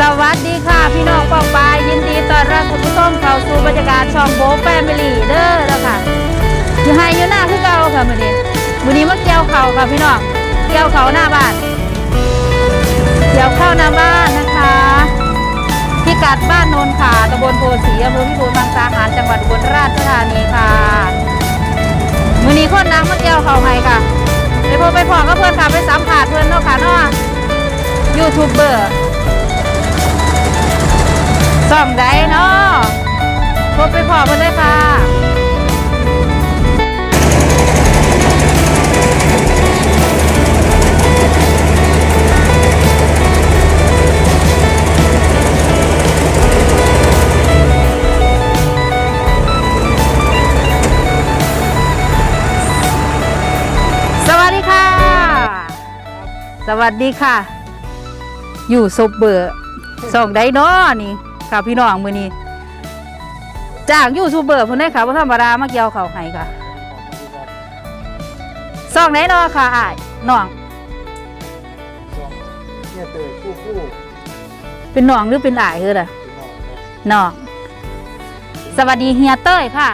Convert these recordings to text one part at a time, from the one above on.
สวัสดีค่ะ พี่น้องปองปายยินดีต้อนรับคุณผู้ชมเข้าสู่บรรยากาศช่องโบแฟมิลี่เด้อแล้วค่ะอยู่ไฮอยู่หน้าคือเก่าค่ะมื้อนี้มื้อนี้มาเกี่ยวเขาค่ะพี่น้องเกี่ยวเขาหน้าบ้านเกี่ยวข้าวหน้าบ้านนะคะพิกัดบ้านโนนขาตำบลโพสีอำเภอพิบูลมังสาหารจังหวัดอุบลราชธานีค่ะมื้อนี้คนนางมาเกี่ยวเขาวให้ค่ะไปพบไปพอก็เพื่อนค่ะไปสัมผัสเพื่อนเนาะค่ะเนาะยูทูบเบอร์ ส่องได้เนาะพบไปพอกันเลยค่ะสวัสดีค่ะ สวัสดีค่ะ อยู่ซบเบอร์ส่องได้เนาะนี่ ค่ะ พี่น้องมือนี้จากยูทูบเบอร์เพิ่นได้ค่ะว่าธรรมดามาเกี่ยวเขาวให้ค่ะส่องได้เนาะค่ะอ้ายน้องเนี่ยเตยคู่คู่เป็นน้องหรือเป็นอ้ายเฮ้อล่ะพี่น้องนะน้องสวัสดีเฮียเต้ยค่ะ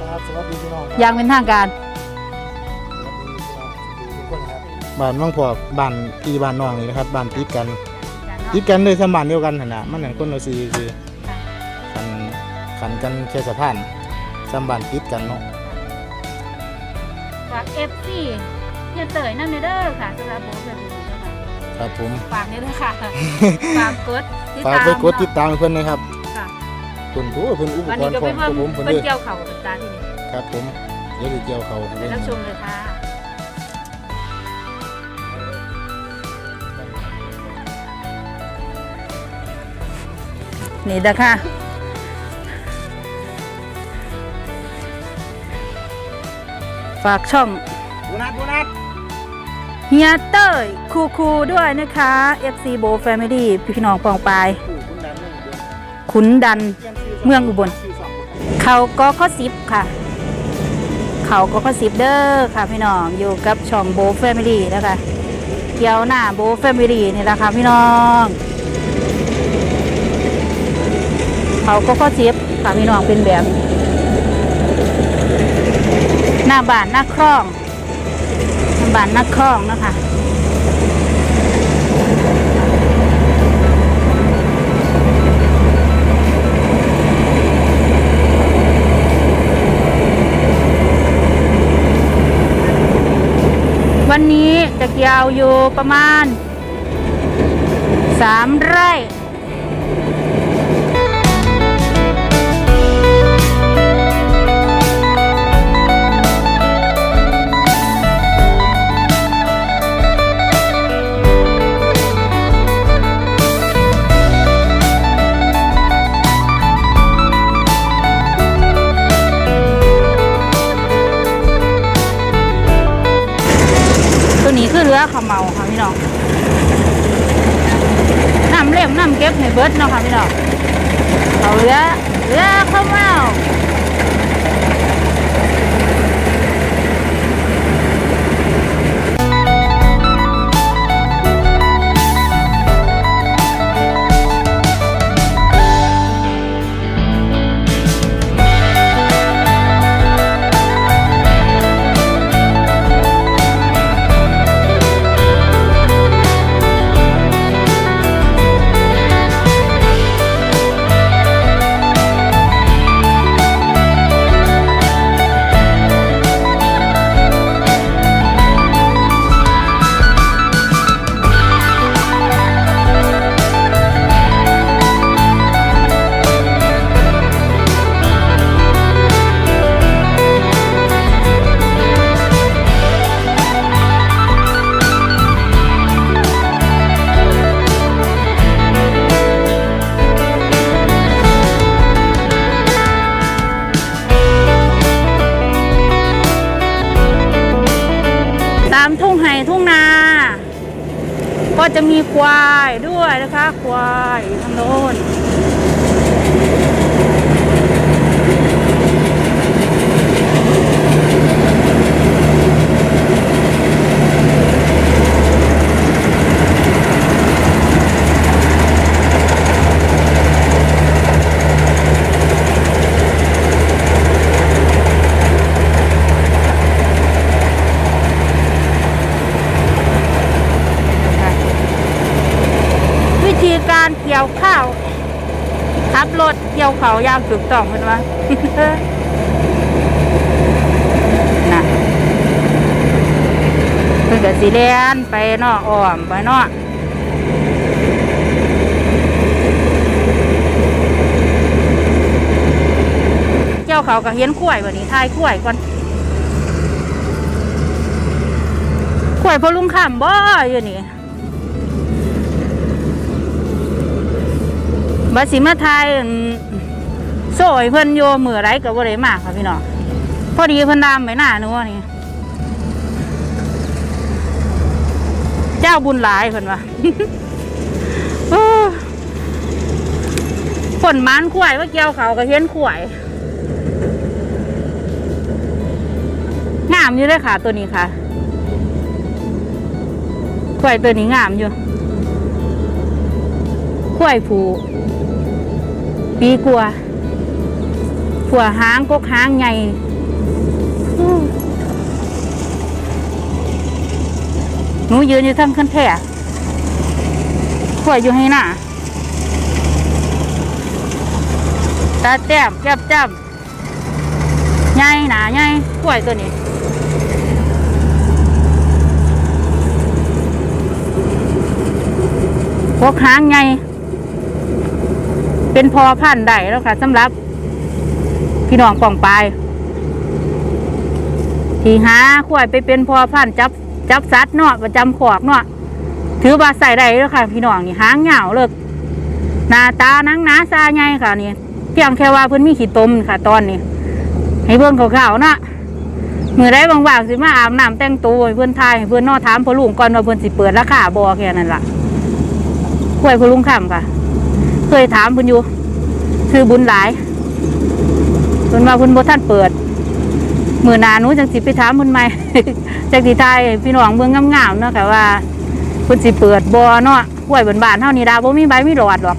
ครับสวัสดีพี่น้องครับอย่างเป็นทางการสวัสดีพี่น้องทุกคนครับบ้านวังพอกบ้านพี่บ้านน้องนี่นะครับบ้านติดกัน ติดกันเลยสมานเดียวกันหั่นน่ะมันนั่นคนละสีคือขันขันกันแค่สะพานสมบ้านติดกันเนาะฝากเอฟซีเฮียเต้ยนั่นเด้อค่ะสำหรับโบเพื่อนดีๆค่ะครับผม ฝากนี่ด้วยค่ะ ฝากกดติดฝากตามไปกดติดตามให้เพิ่นนะครับค่ะ เพิ่นโอ้เพิ่นอุปวันกนี้รณ์ก็พร้ไปอมเพิ่กับผมเพิ่นเพิ่นเด้อเกี่ยวเขาตาที่นี่ครับผมเดี๋ยวสิเกี่ยวเขาไปรับชมเลยค่ะ นี่นะคะฝากช่องโบนัสโบนัสเฮียเต้ยคูคูด้วยนะคะ FC Bo Family พี่น้องปองปายผู้คุณดันนี่เดือนขุนดันเมืองอุบล เขาก็ข้อสิบค่ะ เขาก็ข้อสิบเด้อค่ะพี่น้องอยู่กับช่องโบแฟมิลี่นะคะเกี่ยวหน้าโบแฟมิลี่นี่แหละค่ะพี่น้อง เขาก็ข้อสิบค่ะพี่น้องเป็นแบบ หน้าบานหน้าคล่องหน้าบานหน้าคล่องนะคะวันนี้จะเกี่ยวอยู่ประมาณสามไร่ จะมีควายด้วยนะคะ ควายทางโน้น การเกี่ยวข้าวขับรถ เกี่ยวเขาย่างถูกต้องเพิ่นว่านะเพิ่นก็สิเลียนไปเนาะอ้อมไปเนาะเกี่ยวเขาก็เห็นข้วยบ่นี้ทายข้วยก่อนข้วยพอลุงข้ามบ่อยู่นี่ บัสิมาทายโซ่เพิ่นโยมือไรก็บ่ได้มากค่ะพี่น้องพอดีเพิ่นดามไปหน้าหนูนี่เจ้าบุญหลายเพิ่นว่าฝนมันขวายว่าเกี่ยวเขาก็เห็นขวายงามอยู่เลยค่ะ ตัวนี้ค่ะขวายตัวนี้งามอยู่ ขวายผูปีกลัวผัวหางกกหางใหญ่หนูยืนอยู่ทั้งคันแท่ผัวอยู่ให้หน้าตาแต้มแก้บจ้ำใหญ่หนาใหญ่กล้วยตัวนี้กกหางใหญ่ เป็นพอพันได้แล้วค่ะสำหรับ พี่น้องป่องปลายที่หาขวายไปเป็นพอพันจับจับสัตว์เนาะประจำขอกเนาะถือว่าใส่ได้แล้วค่ะ พี่น้องนี่หางเหงาเลิกหน้าตานังหนาซาใหญ่ค่ะนี่เพียงแค่ว่าเพิ่นมีขี้ตมค่ะ ตอนนี้ให้เบิ่งขาวๆเนาะมือได้บางๆสิมาอาบน้ำแต่งตัวเพิ่อนทายเพิ่อนนอถามพ่อลุงก่อนว่าเพิ่อนสิเปิดราคาบ่แค่นั้นล่ะขวยพอลุงคำค่ะ เคยถามเพิ่นอยู่คือบุญหลายเพิ่นว่าเพิ่นบ่ทันเปิดมื้อนานูจังสิไปถามเพิ่นใหม่จักสิทายพี่น้องเมืองงามๆเนาะค่ะว่าเพิ่นสิเปิดบ่เนาะห้วยบ้านๆเฮานี่ดาวบ่มีใบมีหลอดหรอก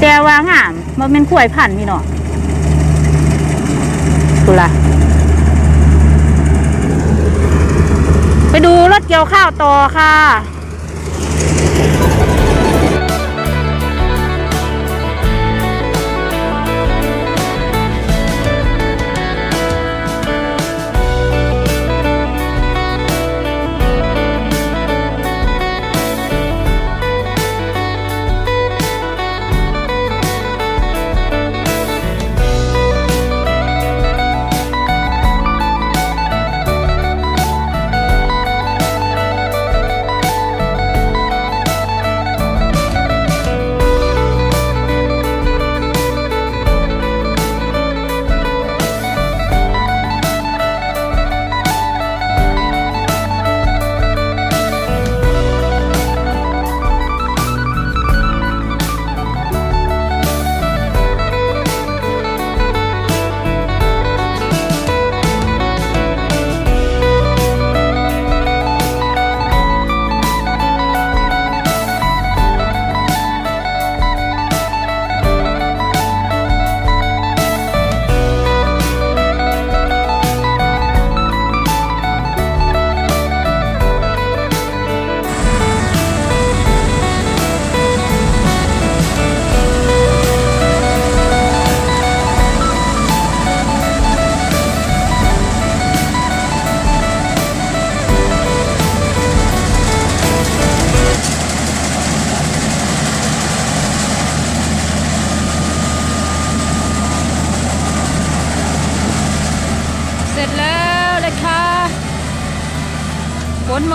แต่ว่างามมันเป็นกล้วยพันธุ์พี่น้องดูล่ะไปดูรถเกี่ยวข้าวต่อค่ะ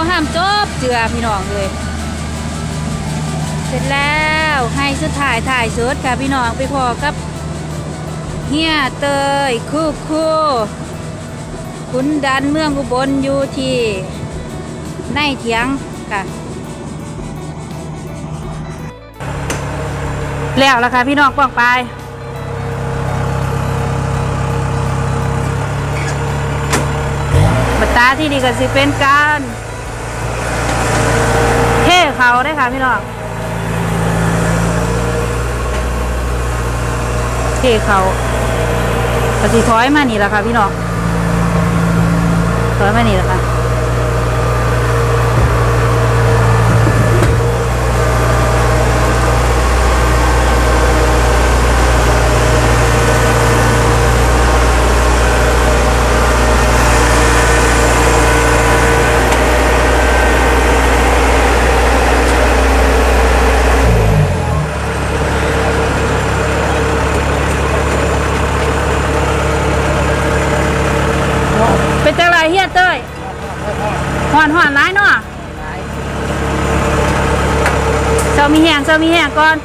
ห้ามจบเจือพี่น้องเลย เสร็จแล้วให้สุดถ่ายถ่ายสุดค่ะพี่น้องไปพอกับเฮียเตยคู่คู่ขุนดันเมืองอุบลอยู่ที่ในเถียงค่ะแล้วละค่ะพี่น้องป้องไปบัตตาที่ดีก็สิเป็นการ เขาได้ค่ะพี่น้องเทเขาก็สิถอยมานี่แหละค่ะพี่น้องถอยมานี่แหละค่ะายเนาะเจ้ามีแหงเจ้ามีแหงก่อน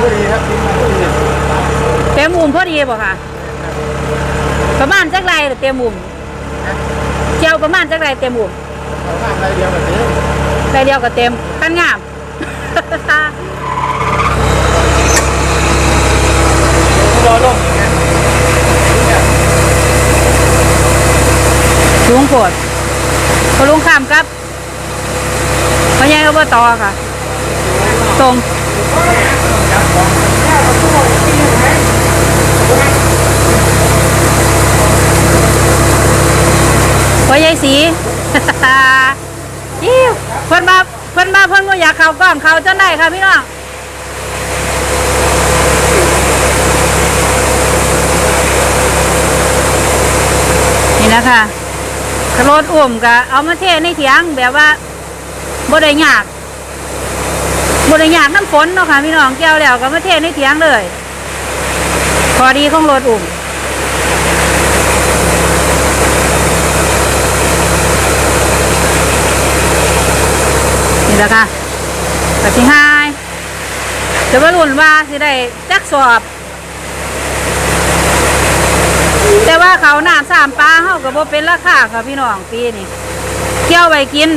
พอดีครับทิ้งมพอดีเต็มมุมพอดีบ่ค่ะ ประมาณจักไรหรือเต็มมุมเกี่ยวประมาณจักไรเต็มมุมเอาข้างไรเดียวแบบนี้ไรเดียวก็เต็มขั้นงามรอลงอย่างเงี้ยสูงโผดพอลุงข้ามครับพอใหญ่อบตค่ะ ตรงพอใหญ่สียิ้วเพิ่นมาเพิ่นมาเพิ่นก็อยากเข้ากล้องเขาจนได้ค่ะพี่น้องนี่นะคะกระโอุ่มก็เอามาเทในเถียงแบบว่าบ่ได้ยาก บ่ได้ยากน้ำฝนเนาะค่ะพี่น้องแก้วแล้วก็มาเทในเถียงเลยพอดีของรถอุ่มนี่แหละค่ะปฏิหาจะมาลุ่นว่าสิได้จักสอบ แต่ว่าเขาหน้าสามปลาเฮาก็บ่เป็นราคาค่ะพี่น้องปีนี้เกี่ยวไว้กิน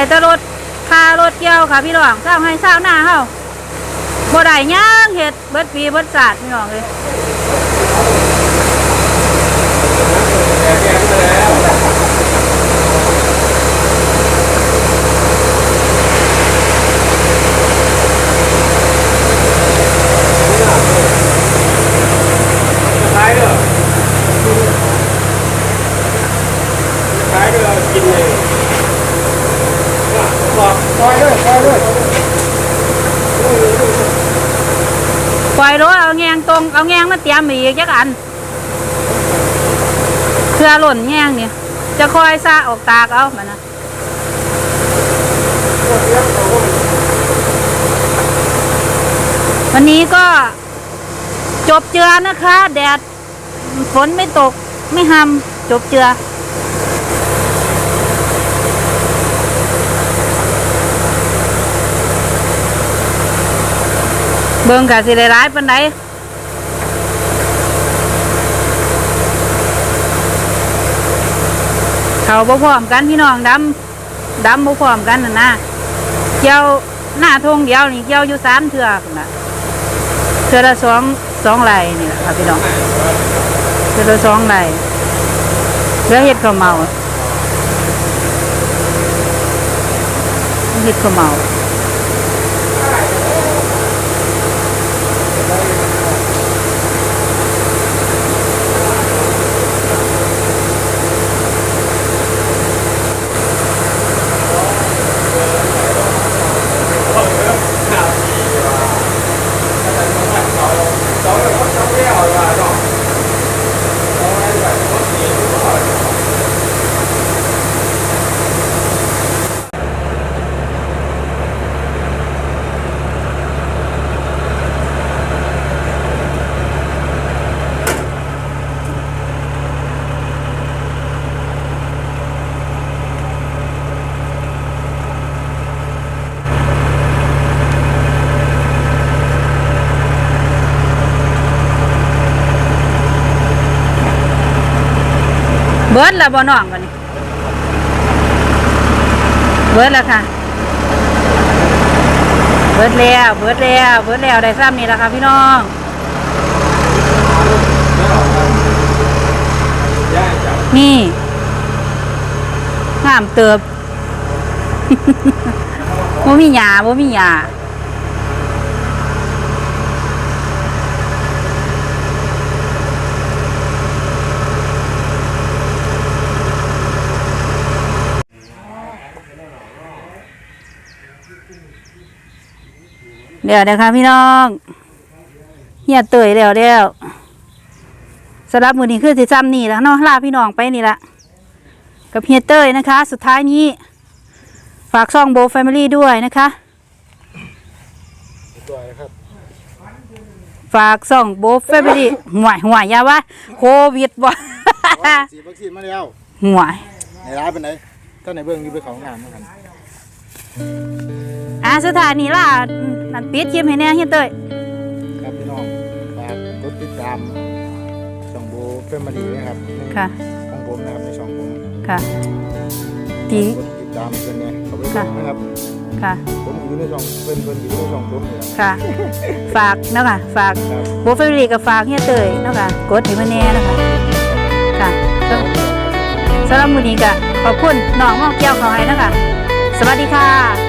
ยแต่รถคารถเกี่ยวค่ะ พี่น้องเช้าให้เช้าหน้าเฮาบ่ได้ย่างเฮ็ดเบิดปีเบิดศาสตร์พี่น้องเลยกินเลย ปล่อยรถเอาแงงตรงเอาแงงมาเตรียมอีกจักอันเพื่อหล่นแงงเนี่ย จะคอยซาออกตากเอามันนะวันนี้ก็จบเจือนะคะ แดดฝนไม่ตกไม่หำจบเจือ เบิ่งกะสิได้ร้ายปานใดเขาบ่พร้อมกันพี่น้องดำดำบ่พร้อมกันน่ะนะเกี่ยวหน้าทงเดียวนี่เกี่ยวอยู่สามเทือกนะเทือละสองสองไหลนี่แหละค่ะพี่น้องเทือละสองไหลเหลือเห็ดข้าวเมาเห็ดข้าวเมา บิร์ดล้วบ่น้องกันนี่เบิร์ดแล้วค่ะ เบิร์ดแล้วเบิร์ดแล้วเบิร์ดแล้วได้ซ้ำนี่แหละค่ะพี่น้องนี่งามเติบบ่มีหยาบ่มีหยา เดี๋ยวนะคะพี่น้องเฮียเตยแล้วแล้วสำหรับมือนี้คือสิจำนี่แล้วเนาะลาพี่น้องไปนี่ละกับเฮียเตยนะคะ สุดท้ายนี้ ฝากช่องโบแฟมิลี่ด้วยนะคะตัวนะครับฝากส่องโบแฟมิลี่ห่วยห่วยอยาว่าโควิดบ่ฉีดวัคซีนมาแล้วห่วยในร้านเป็นไหนก็ในเบื้องอยู่ไปเขาห้องน้ำเหมือนกัน อะสถานีล่ะนั่นปิดคลิปให้แน่เฮียเต้ยครับพี่น้องฝากกดติดตามช่องโบเฟมิลี่นะครับในค่ะของผมนะครับในช่องผมค่ะที่กดติดตามเพื่อนเนี่ยเขาไปค่ะเบิ่งนะครับค่ะผมอยู่ในช่องเพื่อนเพื่อนอยู่ในช่องผมอยู่แล้วค่ะ ฝากเนาะค่ะฝากครับโบเฟรลี่กับฝากเฮียเตยเนาะค่ะกดให้มันแน่เนาะค่ะค่ะสำหรับมื้อนี้ก็ขอบคุณน้องมองแก้วเขาให้เนาะค่ะสวัสดีค่ะ